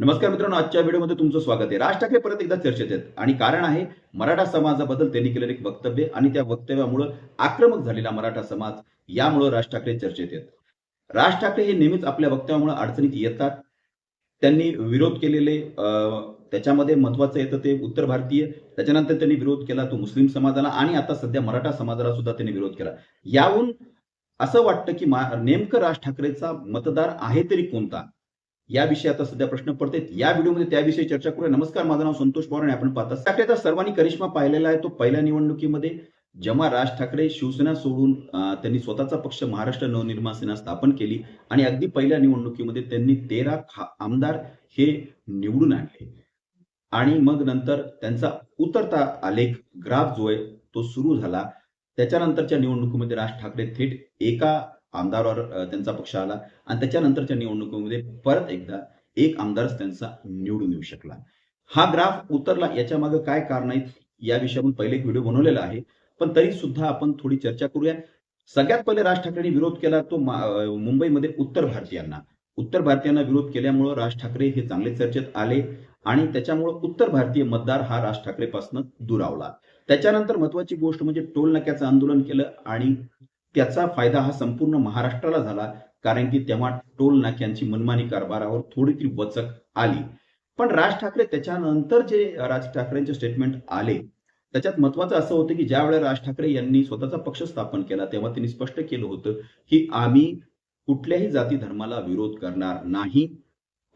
नमस्कार मित्रांनो आजच्या व्हिडिओमध्ये तुमचं स्वागत आहे. राज ठाकरे परत एकदा चर्चेत आहेत. आणि कारण आहे मराठा समाजाबद्दल त्यांनी केलेलं एक वक्तव्य आणि त्या वक्तव्यामुळं आक्रमक झालेला मराठा समाज यामुळं राज ठाकरे चर्चेत आहेत. राज ठाकरे हे नेहमीच आपल्या वक्तव्यामुळे अडचणीत येतात. त्यांनी विरोध केलेले अं, त्याच्यामध्ये महत्वाचं येतं ते उत्तर भारतीय. त्याच्यानंतर त्यांनी विरोध केला तो मुस्लिम समाजाला आणि आता सध्या मराठा समाजाला सुद्धा त्यांनी विरोध केला. याहून असं वाटतं की नेमकं राज ठाकरेचा मतदार आहे तरी कोणता? याविषयी आता सध्या प्रश्न पडते या व्हिडिओमध्ये त्याविषयी चर्चा करूया. नमस्कार माझं नाव संतोष पवार आणि आपण पाहता ठाकरेचा सर्वांनी करिश्मा पाहिलेला आहे. तो पहिल्या निवडणुकीमध्ये जेव्हा राज ठाकरे शिवसेना सोडून त्यांनी स्वतःचा पक्ष महाराष्ट्र नवनिर्माण सेना स्थापन केली आणि अगदी पहिल्या निवडणुकीमध्ये त्यांनी तेरा खा- आमदार हे निवडून आणले. आणि मग नंतर त्यांचा उतरता आलेख ग्राफ जो आहे तो सुरू झाला. त्याच्यानंतरच्या निवडणुकीमध्ये राज ठाकरे थेट एका आमदारावर त्यांचा पक्ष आला आणि त्याच्यानंतरच्या निवडणुकीमध्ये परत एकदा एक आमदारच त्यांचा निवडून येऊ शकला. हा ग्राफ उतरला याच्या मागे काय कारण आहेत याविषयी आपण पहिले एक व्हिडिओ बनवलेला आहे. पण तरी सुद्धा आपण थोडी चर्चा करूया. सगळ्यात पहिले राज ठाकरेंनी विरोध केला तो मुंबईमध्ये उत्तर भारतीयांना. उत्तर भारतीयांना विरोध केल्यामुळं राज ठाकरे हे चांगले चर्चेत आले आणि त्याच्यामुळं उत्तर भारतीय मतदार हा राज ठाकरेपासून दुरावला. त्याच्यानंतर महत्वाची गोष्ट म्हणजे टोल नाक्याचं आंदोलन केलं आणि त्याचा फायदा हा संपूर्ण महाराष्ट्राला झाला कारण की तेव्हा टोल नाक्यांची मनमानी कारभारावर थोडी तरी वचक आली. पण राज ठाकरे त्याच्यानंतर जे राज ठाकरेंचे स्टेटमेंट आले त्याच्यात महत्वाचं असं होतं की ज्यावेळेला राज ठाकरे यांनी स्वतःचा पक्ष स्थापन केला तेव्हा त्यांनी स्पष्ट केलं होतं की आम्ही कुठल्याही जाती धर्माला विरोध करणार नाही.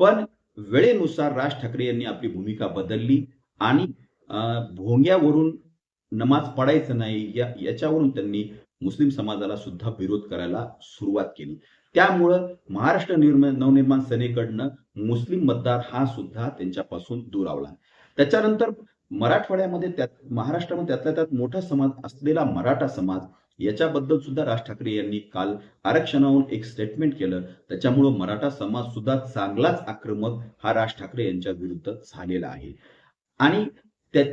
पण वेळेनुसार राज ठाकरे यांनी आपली भूमिका बदलली आणि भोंग्यावरून नमाज पडायचं नाही या याच्यावरून त्यांनी मुस्लिम समाजाला सुद्धा विरोध करायला सुरुवात केली. त्यामुळं महाराष्ट्र निर्माण नवनिर्माण सेनेकडनं मुस्लिम मतदार हा सुद्धा त्यांच्यापासून दुरावला. त्याच्यानंतर मराठवाड्यामध्ये त्यात महाराष्ट्रामध्ये त्यातल्या त्यात मोठा समाज असलेला मराठा समाज याच्याबद्दल सुद्धा राज ठाकरे यांनी काल आरक्षणावरून एक स्टेटमेंट केलं. त्याच्यामुळं मराठा समाज सुद्धा चांगलाच आक्रमक हा राज ठाकरे यांच्या विरुद्ध झालेला आहे. आणि त्या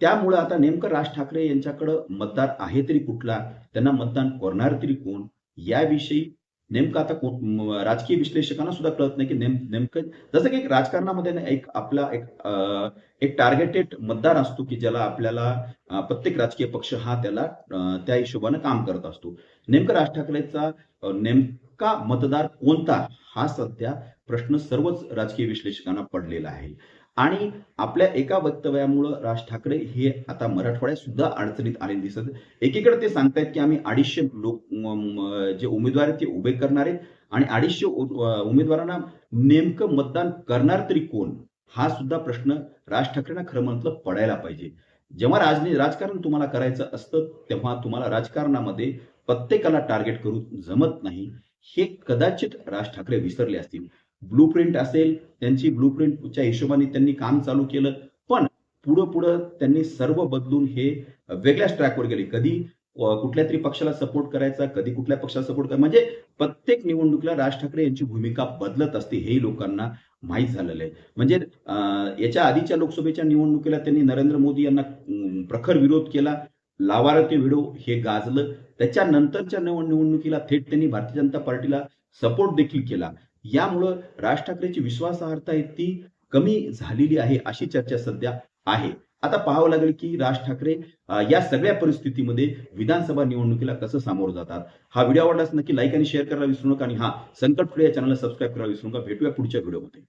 त्यामुळं आता नेमकं राज ठाकरे यांच्याकडं मतदार आहे तरी कुठला? त्यांना मतदान करणार तरी कोण? याविषयी नेमकं आता राजकीय विश्लेषकांना सुद्धा कळत नाही की नेम नेमकं जसं की एक राजकारणामध्ये ना एक आपला एक अं, एक टार्गेटेड मतदार असतो की ज्याला आपल्याला प्रत्येक राजकीय पक्ष हा त्याला त्या हिशोबानं काम करत असतो. नेमकं राज ठाकरेचा नेमका मतदार कोणता हा सध्या प्रश्न सर्वच राजकीय विश्लेषकांना पडलेला आहे. आणि आपल्या एका वक्तव्यामुळं राज ठाकरे हे आता मराठवाड्यात सुद्धा अडचणीत आले दिसत. एकीकडे ते सांगतायत की आम्ही अडीचशे लोक जे उमेदवार आहेत ते उभे करणार आहेत आणि अडीचशे उमेदवारांना नेमकं मतदान करणार तरी कोण? हा सुद्धा प्रश्न राज ठाकरेंना खरं म्हटलं पडायला पाहिजे. जेव्हा राजनी राजकारण तुम्हाला करायचं असतं तेव्हा तुम्हाला राजकारणामध्ये प्रत्येकाला टार्गेट करून जमत नाही. हे कदाचित राज ठाकरे विसरले असतील. ब्लू प्रिंट असेल त्यांची ब्लू प्रिंटच्या हिशोबाने त्यांनी काम चालू केलं. पण पुढं पुढं त्यांनी सर्व बदलून हे वेगळ्याच ट्रॅकवर गेले. कधी कुठल्या तरी पक्षाला सपोर्ट करायचा कधी कुठल्या पक्षाला सपोर्ट करायचा. म्हणजे प्रत्येक निवडणुकीला राज ठाकरे यांची भूमिका बदलत असते हेही लोकांना माहीत झालेलं आहे. म्हणजे याच्या आधीच्या लोकसभेच्या निवडणुकीला त्यांनी नरेंद्र मोदी यांना प्रखर विरोध केला. लावारती व्हिडिओ हे गाजलं. त्याच्यानंतरच्या निवड- निवडणुकीला थेट त्यांनी भारतीय जनता पार्टीला सपोर्ट देखील केला. यामुळं राज ठाकरेची विश्वासार्हता आहे ती कमी झालेली आहे अशी चर्चा सध्या आहे. आता पाहावं लागेल की राज ठाकरे या सगळ्या परिस्थितीमध्ये विधानसभा निवडणुकीला कसं सामोरं जातात. हा व्हिडिओ आवडल्यास नक्की लाईक आणि शेअर करायला विसरू नका आणि हा संकट फुले या चॅनलला सबस्क्राईब करायला विसरू नका. भेटूया पुढच्या व्हिडिओमध्ये